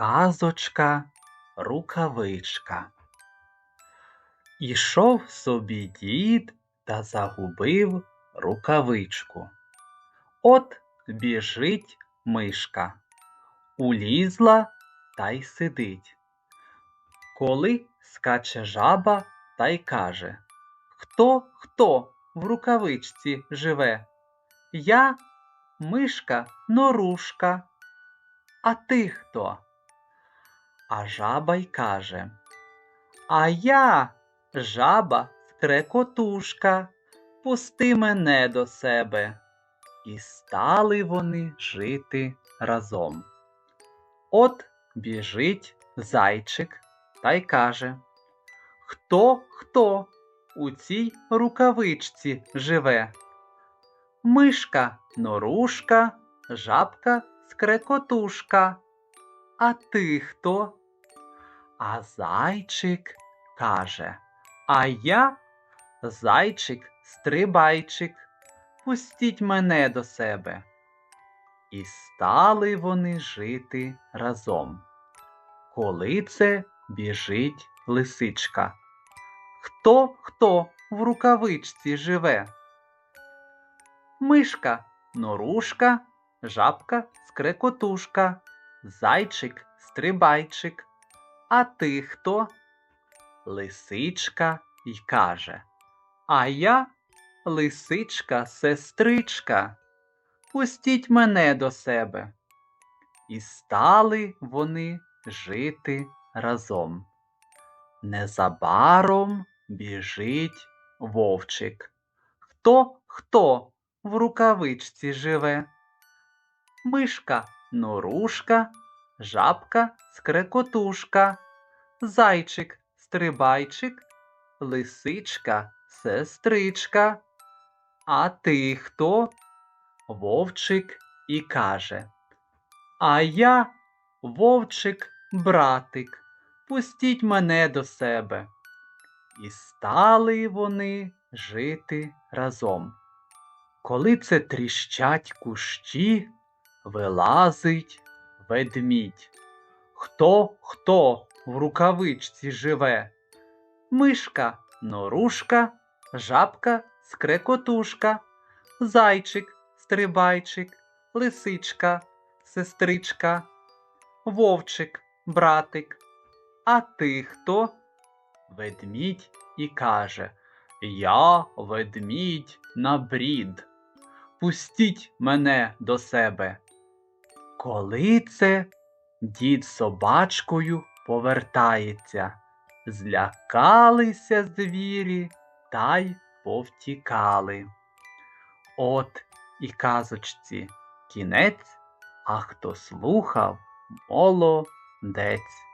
Казочка рукавичка. Ішов собі дід та загубив рукавичку. От біжить мишка, улізла та й сидить. Коли скаче жаба та й каже Хто, хто в рукавичці живе? Я мишка норушка. А ти хто? А жаба й каже А я жаба скрекотушка, пусти мене до себе. І стали вони жити разом. От біжить зайчик та й каже Хто, хто у цій рукавичці живе? Мишка норушка, жабка скрекотушка. А ти хто? А зайчик каже, а я зайчик стрибайчик, пустіть мене до себе. І стали вони жити разом. Коли це біжить лисичка. Хто хто в рукавичці живе? Мишка норушка, жабка скрекотушка, зайчик стрибайчик. А ти хто? Лисичка й каже. А я лисичка сестричка. Пустіть мене до себе. І стали вони жити разом. Незабаром біжить вовчик. Хто хто в рукавичці живе? Мишка норушка, жабка скрекотушка, зайчик стрибайчик, лисичка сестричка. А ти хто? Вовчик і каже. А я вовчик братик, пустіть мене до себе. І стали вони жити разом. Коли це тріщать кущі, вилазить ведмідь. Хто хто в рукавичці живе? Мишка норушка, жабка скрекотушка, зайчик стрибайчик, лисичка, сестричка, вовчик, братик. А ти хто? Ведмідь і каже Я ведмідь на брід. Пустіть мене до себе. Коли це дід собачкою повертається, злякалися звірі та й повтікали. От і казочці кінець, а хто слухав, молодець.